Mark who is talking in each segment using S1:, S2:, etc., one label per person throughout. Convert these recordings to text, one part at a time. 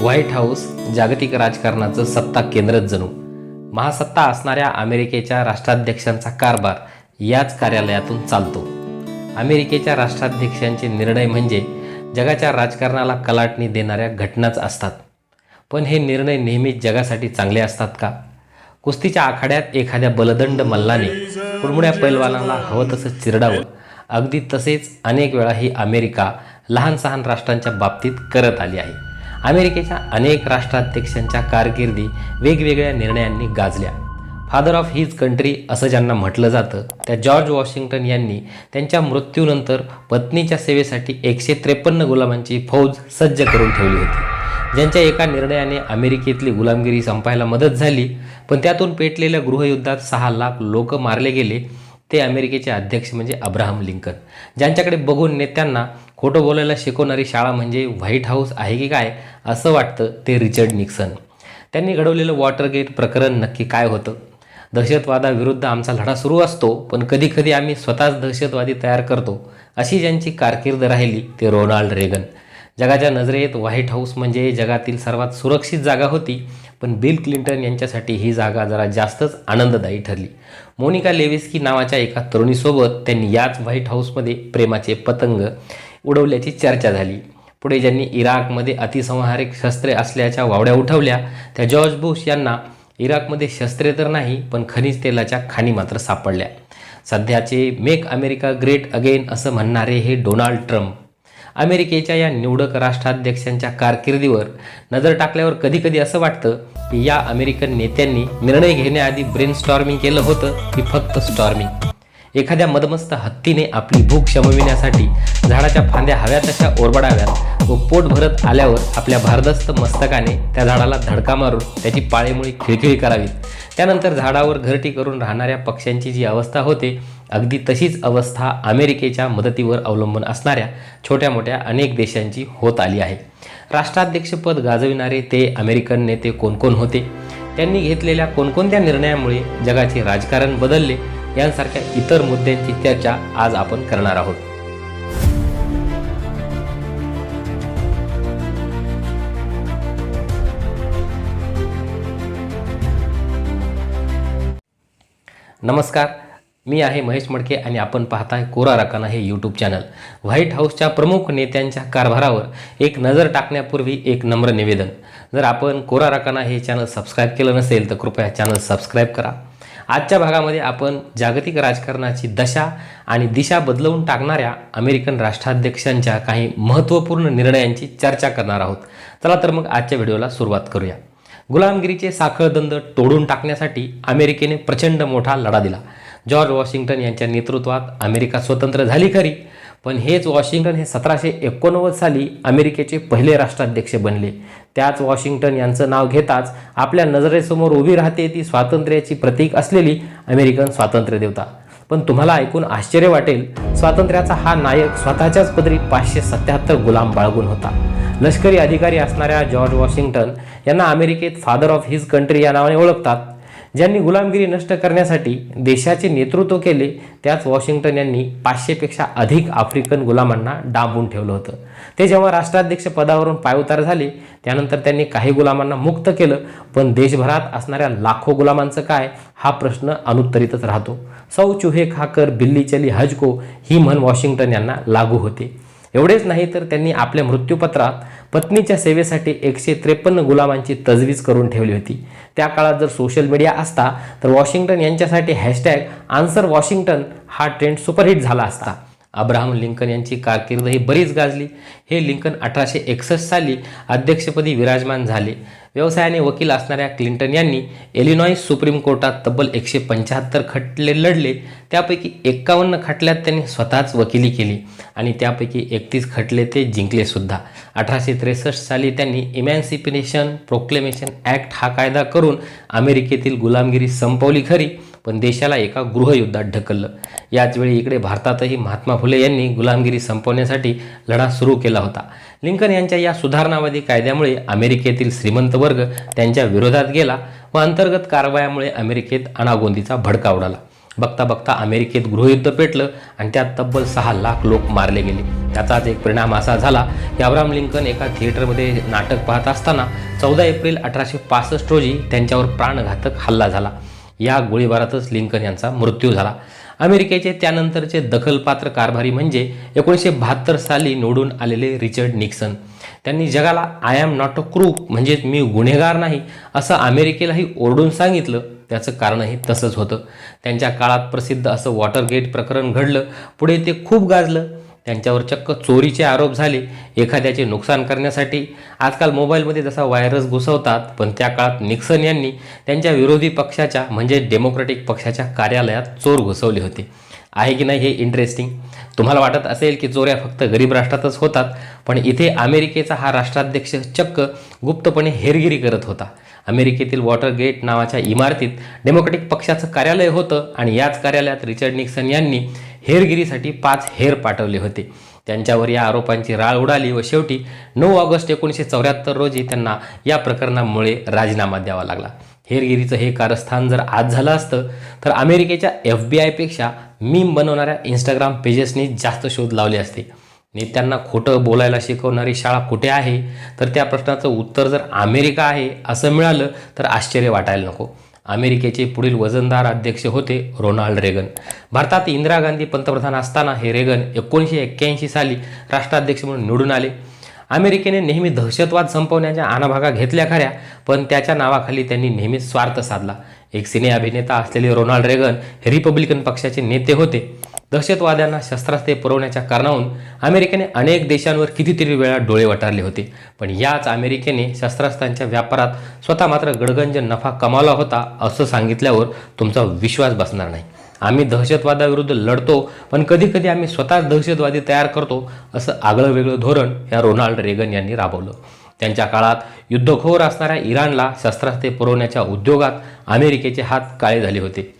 S1: White house जागतिक राजकारणाचं सत्ता केंद्रच जणू. महासत्ता असणाऱ्या अमेरिकेच्या राष्ट्राध्यक्षांचा कारभार याच कार्यालयातून चालतो. अमेरिकेच्या राष्ट्राध्यक्षांचे निर्णय म्हणजे जगाच्या राजकारणाला कलाटणी देणाऱ्या घटनाच असतात. पण हे निर्णय नेहमीच जगासाठी चांगले असतात का? कुस्तीच्या आखाड्यात एखाद्या बलदंड मल्लाने कुडमुड्या पैलवानाला हवं तसं चिरडावं. अगदी तसेच अनेक वेळा ही अमेरिका लहान सहान राष्ट्रांच्या बाबतीत करत आली आहे. अमेरिकेच्या अनेक राष्ट्राध्यक्षांच्या कारकिर्दी वेगवेगळ्या निर्णयांनी गाजल्या. फादर ऑफ हिज कंट्री असं ज्यांना म्हटलं जातं त्या जॉर्ज वॉशिंग्टन यांनी त्यांच्या मृत्यूनंतर पत्नीच्या सेवेसाठी एकशे त्रेपन्न गुलामांची फौज सज्ज करून ठेवली होती. ज्यांच्या एका निर्णयाने अमेरिकेतली गुलामगिरी संपायला मदत झाली पण त्यातून पेटलेल्या गृहयुद्धात सहा लाख लोक मारले गेले ते अमेरिकेचे अध्यक्ष म्हणजे अब्राहम लिंकन. ज्यांच्याकडे बघून नेत्यांना खोटं बोलायला शिकवणारी शाळा म्हणजे व्हाईट हाऊस आहे की काय असं वाटतं ते रिचर्ड निक्सन. त्यांनी घडवलेलं वॉटरगेट प्रकरण नक्की काय होतं? दहशतवादाविरुद्ध आमचा लढा सुरू असतो पण कधीकधी आम्ही स्वतःच दहशतवादी तयार करतो अशी ज्यांची कारकीर्द राहिली ते रोनाल्ड रेगन. जगाच्या नजरेत व्हाईट हाऊस म्हणजे जगातील सर्वात सुरक्षित जागा होती पण बिल क्लिंटन यांच्यासाठी ही जागा जरा जास्तच आनंददायी ठरली. मोनिका लेविस्की नावाच्या एका तरुणीसोबत त्यांनी याच व्हाईट हाऊसमध्ये प्रेमाचे पतंग उडवल्याची चर्चा झाली. पुढे ज्यांनी इराकमध्ये अतिसंहारिक शस्त्रे असल्याच्या वावड्या उठवल्या त्या जॉर्ज बुश यांना इराकमध्ये शस्त्रे तर नाही पण खनिज तेलाच्या खाणी मात्र सापडल्या. सध्याचे मेक अमेरिका ग्रेट अगेन असं म्हणणारे हे डोनाल्ड ट्रम्प अमेरिकेच्या या निवडक राष्ट्राध्यक्षांच्या कारकिर्दीवर नजर टाकल्यावर कधीकधी असं वाटतं की या अमेरिकन नेत्यांनी निर्णय घेण्याआधी ब्रेन स्टॉर्मिंग केलं होतं की फक्त स्टॉर्मिंग एखाद्या मदमस्त हत्तीने आपली भूक शमविण्यासाठी झाडाच्या फांद्या हव्या तशा ओरबडाव्यात व पोट भरत आल्यावर आपल्या भारदस्त मस्तकाने त्या झाडाला धडका मारून त्याची पाळेमुळे खिळखिळी करावीत. त्यानंतर झाडावर घरटी करून राहणाऱ्या पक्ष्यांची जी अवस्था होते अगदी तशीच अवस्था अमेरिकेच्या मदतीवर अवलंबून असणाऱ्या छोट्या मोठ्या अनेक देशांची होत आली आहे. राष्ट्राध्यक्षपद गाजविणारे ते अमेरिकन नेते कोणकोण होते? त्यांनी घेतलेल्या कोणकोणत्या निर्णयामुळे जगाचे राजकारण बदलले? यांसारख्या इतर मुद्द्यांची चर्चा आज आपण करणार आहोत. नमस्कार मी आहे महेश मडके आणि आपण पाहताय कोरा रकाना हे यूट्यूब चॅनल व्हाईट हाऊसच्या प्रमुख नेत्यांच्या कारभारावर एक नजर टाकण्यापूर्वी एक नम्र निवेदन. जर आपण कोरा रकाना हे चॅनल सबस्क्राईब केलं नसेल तर कृपया चॅनल सबस्क्राईब करा. आजच्या भागामध्ये आपण जागतिक राजकारणाची दशा आणि दिशा बदलवून टाकणाऱ्या अमेरिकन राष्ट्राध्यक्षांच्या काही महत्त्वपूर्ण निर्णयांची चर्चा करणार आहोत. चला तर मग आजच्या व्हिडिओला सुरुवात करूया. गुलामगिरीचे साखळदंड तोडून टाकण्यासाठी अमेरिकेने प्रचंड मोठा लढा दिला. जॉर्ज वॉशिंग्टन यांच्या नेतृत्वात अमेरिका स्वतंत्र झाली खरी. पण हेच वॉशिंग्टन हे सतराशे एकोणनव्वद साली अमेरिकेचे पहिले राष्ट्राध्यक्ष बनले. त्याच वॉशिंग्टन यांचं नाव घेताच आपल्या नजरेसमोर उभी राहते ती स्वातंत्र्याची प्रतीक असलेली अमेरिकन स्वातंत्र्य देवता पण तुम्हाला ऐकून आश्चर्य वाटेल स्वातंत्र्याचा हा नायक स्वतःच्याच पदरी पाचशे सत्याहत्तर गुलाम बाळगून होता. लष्करी अधिकारी असणाऱ्या जॉर्ज वॉशिंग्टन यांना अमेरिकेत फादर ऑफ हिज कंट्री या नावाने ओळखतात. ज्यांनी गुलामगिरी नष्ट करण्यासाठी देशाचे नेतृत्व केले त्याच वॉशिंग्टन यांनी पाचशेपेक्षा अधिक आफ्रिकन गुलामांना डांबून ठेवलं होतं. ते जेव्हा राष्ट्राध्यक्ष पदावरून पायउतार झाले त्यानंतर त्यांनी काही गुलामांना मुक्त केलं पण देशभरात असणाऱ्या लाखो गुलामांचं काय हा प्रश्न अनुत्तरितच राहतो. सौ चुहे खाकर बिल्ली चली हजको ही म्हण वॉशिंग्टन यांना लागू होते. एवढेच नाही तर त्यांनी आपल्या मृत्यूपत्रात पत्नीच्या सेवेसाठी एकशे त्रेपन्न गुलामांची तजवीज करून ठेवली होती. त्या काळात जर सोशल मीडिया असता तर वॉशिंग्टन यांच्यासाठी हॅशटॅग आन्सर वॉशिंग्टन हा ट्रेंड सुपरहिट झाला असता. अब्राहम लिंकन यांची कारकीर्द ही बरीच गाजली. हे लिंकन अठराशे एकसष्ट साली अध्यक्षपदी विराजमान झाले. व्यवसायाने वकील असणाऱ्या क्लिंटन यांनी एलिनॉईस सुप्रीम कोर्टात तब्बल एकशे पंच्याहत्तर खटले लढले. त्यापैकी एक्कावन्न खटल्यात त्यांनी स्वतःच वकिली केली आणि त्यापैकी एकतीस खटले ते जिंकलेसुद्धा अठराशे त्रेसष्ट साली त्यांनी इमॅन्सिपिनेशन प्रोक्लेमेशन ॲक्ट हा कायदा करून अमेरिकेतील गुलामगिरी संपवली खरी. पण देशाला एका गृहयुद्धात ढकललं. याचवेळी इकडे भारतातही महात्मा फुले यांनी गुलामगिरी संपवण्यासाठी लढा सुरू केला होता. लिंकन यांच्या या सुधारणावादी कायद्यामुळे अमेरिकेतील श्रीमंत वर्ग त्यांच्या विरोधात गेला व अंतर्गत कारवायामुळे अमेरिकेत अनागोंदीचा भडका उडाला. बघता बघता अमेरिकेत गृहयुद्ध पेटलं आणि त्यात तब्बल सहा लाख लोक मारले गेले. त्याचाच एक परिणाम असा झाला की अब्राम लिंकन एका थिएटरमध्ये नाटक पाहत असताना चौदा एप्रिल अठराशे पासष्ट रोजी त्यांच्यावर प्राणघातक हल्ला झाला. या गोळीबारातच लिंकन यांचा मृत्यू झाला. अमेरिकेचे त्यानंतरचे दखलपात्र कारभारी म्हणजे एकोणीसशे बहात्तर साली निवडून आलेले रिचर्ड निक्सन. त्यांनी जगाला I am not a crook म्हणजेच मी गुन्हेगार नाही असं अमेरिकेलाही ओरडून सांगितलं. त्याचं कारणही तसंच होतं. त्यांच्या काळात प्रसिद्ध असं वॉटरगेट प्रकरण घडलं. पुढे ते खूप गाजलं. त्यांच्यावर चक्क चोरीचे आरोप झाले एखाद्याचे नुकसान करण्यासाठी. आजकाल मोबाईलमध्ये जसा व्हायरस घुसवतात पण त्या काळात निक्सन यांनी त्यांच्या विरोधी पक्षाच्या म्हणजे डेमोक्रेटिक पक्षाच्या कार्यालयात चोर घुसवले होते. आहे की नाही हे इंटरेस्टिंग? तुम्हाला वाटत असेल की चोऱ्या फक्त गरीब राष्ट्रातच होतात पण इथे अमेरिकेचा हा राष्ट्राध्यक्ष चक्क गुप्तपणे हेरगिरी करत होता. अमेरिकेतील वॉटरगेट नावाच्या इमारतीत डेमोक्रेटिक पक्षाचं कार्यालय होतं आणि याच कार्यालयात रिचर्ड निक्सन यांनी हेरगिरीसाठी पाच हेर पाठवले होते. त्यांच्यावर या आरोपांची राळ उडाली व शेवटी नऊ ऑगस्ट एकोणीसशे चौऱ्याहत्तर रोजी त्यांना या प्रकरणामुळे राजीनामा द्यावा लागला. हेरगिरीचं हे कारस्थान जर आज झालं असतं तर अमेरिकेच्या एफ बी आयपेक्षा मीम बनवणाऱ्या इंस्टाग्राम पेजेसनी जास्त शोध लावले असते. नेत्यांना खोटं बोलायला शिकवणारी शाळा कुठे आहे? तर त्या प्रश्नाचं उत्तर जर अमेरिका आहे असं मिळालं तर आश्चर्य वाटायला नको. अमेरिकेचे पुढील वजनदार अध्यक्ष होते रोनाल्ड रेगन. भारतात इंदिरा गांधी पंतप्रधान असताना हे रेगन एकोणीसशे एक्क्याऐंशी साली राष्ट्राध्यक्ष म्हणून निवडून आले. अमेरिकेने नेहमी दहशतवाद संपवण्याच्या आणाभागा घेतल्या खऱ्या पण त्याच्या नावाखाली त्यांनी नेहमीच स्वार्थ साधला. एक सिने अभिनेता असलेले रोनाल्ड रेगन हे रिपब्लिकन पक्षाचे नेते होते. दहशतवाद्यांना शस्त्रास्त्रे पुरवण्याच्या कारणावरून अमेरिकेने अनेक देशांवर कितीतरी वेळा डोळे वटारले होते. पण याच अमेरिकेने शस्त्रास्त्रांच्या व्यापारात स्वतः मात्र गडगंज नफा कमावला होता असं सांगितल्यावर तुमचा विश्वास बसणार नाही. आम्ही दहशतवादाविरुद्ध लढतो पण कधीकधी आम्ही स्वतःच दहशतवादी तयार करतो असं आगळं वेगळं धोरण या रोनाल्ड रेगन यांनी राबवलं. त्यांच्या काळात युद्धखोर असणाऱ्या इराणला शस्त्रास्त्रे पुरवण्याच्या उद्योगात अमेरिकेचे हात काळे झाले होते.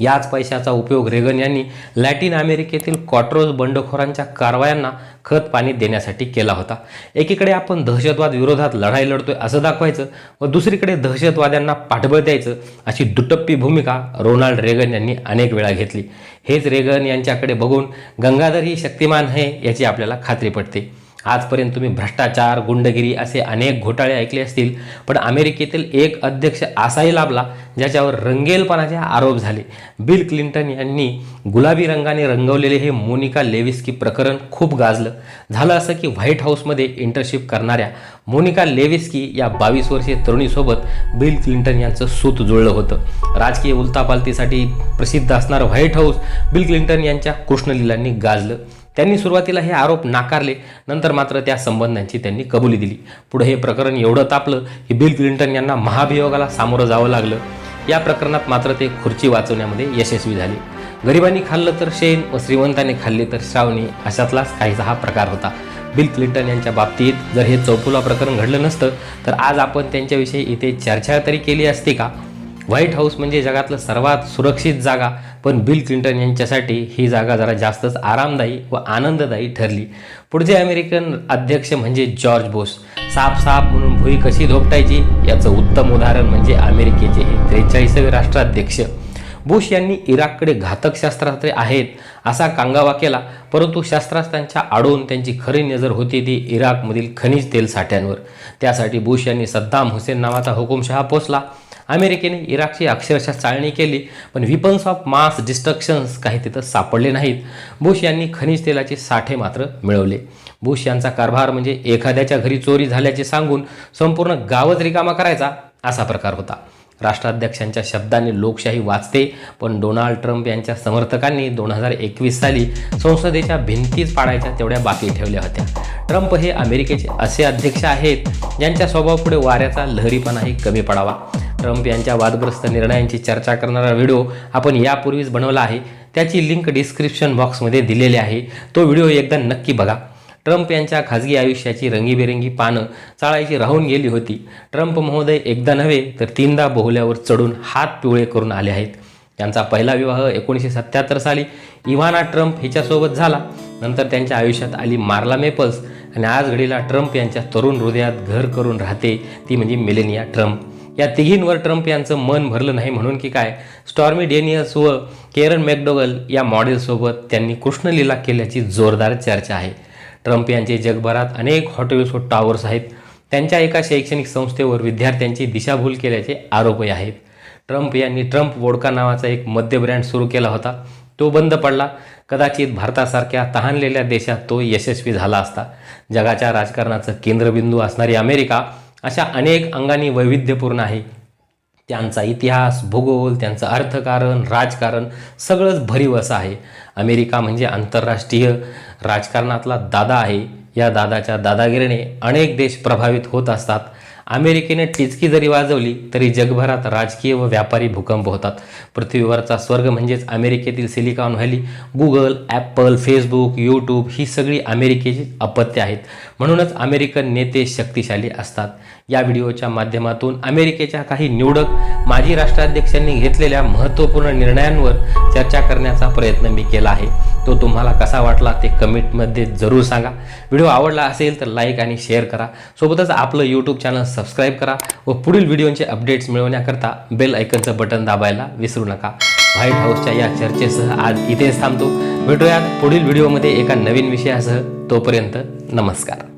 S1: याच पैशाचा उपयोग रेगन यांनी लॅटिन अमेरिकेतील कॉट्रोज बंडखोरांच्या कारवायांना खत पाणी देण्यासाठी केला होता. एकीकडे आपण दहशतवाद विरोधात लढाई लढतोय असं दाखवायचं व दुसरीकडे दहशतवाद्यांना पाठबळ द्यायचं अशी दुटप्पी भूमिका रोनाल्ड रेगन यांनी अनेक वेळा घेतली. हेच रेगन यांच्याकडे बघून गंगाधर ही शक्तिमान आहे याची आपल्याला खात्री पडते. आजपर्यंत तुम्ही भ्रष्टाचार गुंडगिरी असे अनेक घोटाळे ऐकले असतील पण अमेरिकेतील एक अध्यक्ष असाही लाभला ज्याच्यावर रंगेलपणाचे आरोप झाले. बिल क्लिंटन यांनी गुलाबी रंगाने रंगवलेले हे मोनिका लेविस्की प्रकरण खूप गाजलं. झालं असं की व्हाईट हाऊसमध्ये इंटर्नशिप करणाऱ्या मोनिका लेविस्की या बावीस वर्षीय तरुणीसोबत बिल क्लिंटन यांचं सूत जुळलं होतं. राजकीय उलतापालतीसाठी प्रसिद्ध असणारं व्हाईट हाऊस बिल क्लिंटन यांच्या कृष्णलीलांनी गाजलं. त्यांनी सुरुवातीला हे आरोप नाकारले. नंतर मात्र त्या संबंधांची त्यांनी कबुली दिली. पुढे हे प्रकरण एवढं तापलं की बिल क्लिंटन यांना महाभियोगाला सामोरं जावं लागलं. या प्रकरणात मात्र ते खुर्ची वाचवण्यामध्ये यशस्वी झाले. गरिबांनी खाल्लं तर शेण व श्रीमंतांनी खाल्ले तर श्रावणी अशातलाच काहीसा हा प्रकार होता. बिल क्लिंटन यांच्या बाबतीत जर हे चौफुला प्रकरण घडलं नसतं तर आज आपण त्यांच्याविषयी इथे चर्चा तरी केली असती का? व्हाईट हाऊस म्हणजे जगातलं सर्वात सुरक्षित जागा. पण बिल क्लिंटन यांच्यासाठी ही जागा जरा जास्तच आरामदायी व आनंददायी ठरली. पुढचे अमेरिकन अध्यक्ष म्हणजे जॉर्ज बोस. साप साप म्हणून भुई कशी धोपटायची याचं उत्तम उदाहरण म्हणजे अमेरिकेचे हे त्रेचाळीसावे राष्ट्राध्यक्ष. बुश यांनी इराककडे घातक शस्त्रास्त्रे आहेत असा कांगावा केला परंतु शस्त्रास्त्रांच्या आडून त्यांची खरी नजर होती ती इराकमधील खनिज तेल साठ्यांवर. त्यासाठी बुश यांनी सद्दाम हुसेन नावाचा हुकुमशहा पोचला. अमेरिकेने इराकची अक्षरशः चाळणी केली पण विपन्स ऑफ मास डिस्ट्रक्शन्स काही तिथं सापडले नाहीत. बुश यांनी खनिज तेलाचे साठे मात्र मिळवले. बुश यांचा कारभार म्हणजे एखाद्याच्या घरी चोरी झाल्याचे सांगून संपूर्ण गावच रिकामा करायचा असा प्रकार होता. राष्ट्राध्यक्षांच्या शब्दांनी लोकशाही वाचते पण डोनाल्ड ट्रम्प यांच्या समर्थकांनी दोन हजार एकवीस साली संसदेच्या भिंतीच पाडायच्या तेवढ्या बाकी ठेवल्या होत्या. ट्रम्प हे अमेरिकेचे असे अध्यक्ष आहेत ज्यांच्या स्वभावापुढे वाऱ्याचा लहरीपणाही कमी पडावा. ट्रम्प यांच्या वादग्रस्त निर्णयांची चर्चा करणारा व्हिडिओ आपण यापूर्वीच बनवला आहे. त्याची लिंक डिस्क्रिप्शन बॉक्समध्ये दिलेली आहे. तो व्हिडिओ एकदा नक्की बघा. ट्रम्प यांच्या खाजगी आयुष्याची रंगीबेरंगी पानं चाळायची राहून गेली होती. ट्रम्प महोदय एकदा नव्हे तर तीनदा बोहल्यावर चढून हात पिवळे करून आले आहेत. त्यांचा पहिला विवाह एकोणीसशे सत्याहत्तर साली इव्हाना ट्रम्प हिच्यासोबत झाला. नंतर त्यांच्या आयुष्यात आली मार्ला मेपल्स आणि आज घडीला ट्रम्प यांच्या तरुण हृदयात घर करून राहते ती म्हणजे मिलेनिया ट्रम्प. या तिघींवर ट्रम्प यांचं मन भरलं नाही म्हणून की काय? स्टॉर्मी डेनियस व केरन मॅकडोगल या मॉडेलसोबत त्यांनी कृष्णलीला केल्याची जोरदार चर्चा आहे. ट्रम्प यांचे जगभरात अनेक हॉटेल्स व टॉवर्स आहेत. त्यांच्या एका शैक्षणिक संस्थेवर विद्यार्थ्यांची दिशाभूल केल्याचे आरोपही आहेत. ट्रम्प यांनी ट्रम्प वोडका नावाचा एक मद्य ब्रँड सुरू केला होता. तो बंद पडला. कदाचित भारतासारख्या तहानलेल्या देशात तो यशस्वी झाला असता. जगाच्या राजकारणाचं केंद्रबिंदू असणारी अमेरिका अशा अनेक अंगांनी वैविध्यपूर्ण आहे. त्यांचा इतिहास भूगोल त्यांचं अर्थकारण राजकारण सगळंच भरीव असं आहे. अमेरिका म्हणजे आंतरराष्ट्रीय राजकारणातला दादा आहे. या दादाच्या दादागिरीने अनेक देश प्रभावित होत असतात. अमेरिकेने टिचकी जरी वाजवली तरी जगभरात राजकीय व व्यापारी भूकंप होतात. पृथ्वीवरचा स्वर्ग म्हणजेच अमेरिकेतील Silicon Valley Google Apple Facebook YouTube ही सगळी अमेरिकेची अपत्य आहेत. म्हणूनच अमेरिकन नेते शक्तिशाली असतात. या व्हिडिओच्या माध्यमातून अमेरिकेच्या काही निवडक माजी राष्ट्राध्यक्षांनी घेतलेल्या महत्त्वपूर्ण निर्णयांवर चर्चा करण्याचा प्रयत्न मी केला आहे. तो तुम्हाला कसा वाटला ते कमेंटमध्ये जरूर सांगा. व्हिडिओ आवडला असेल तर लाईक आणि शेअर करा. सोबतच आपलं यूट्यूब चॅनल सबस्क्राईब करा व पुढील व्हिडिओचे अपडेट्स मिळवण्याकरता बेल ऐकनचं बटन दाबायला विसरू नका. व्हाईट हाऊसच्या या चर्चेसह आज इथेच थांबतो. भेटूयात पुढील व्हिडिओमध्ये एका नवीन विषयासह. तोपर्यंत नमस्कार.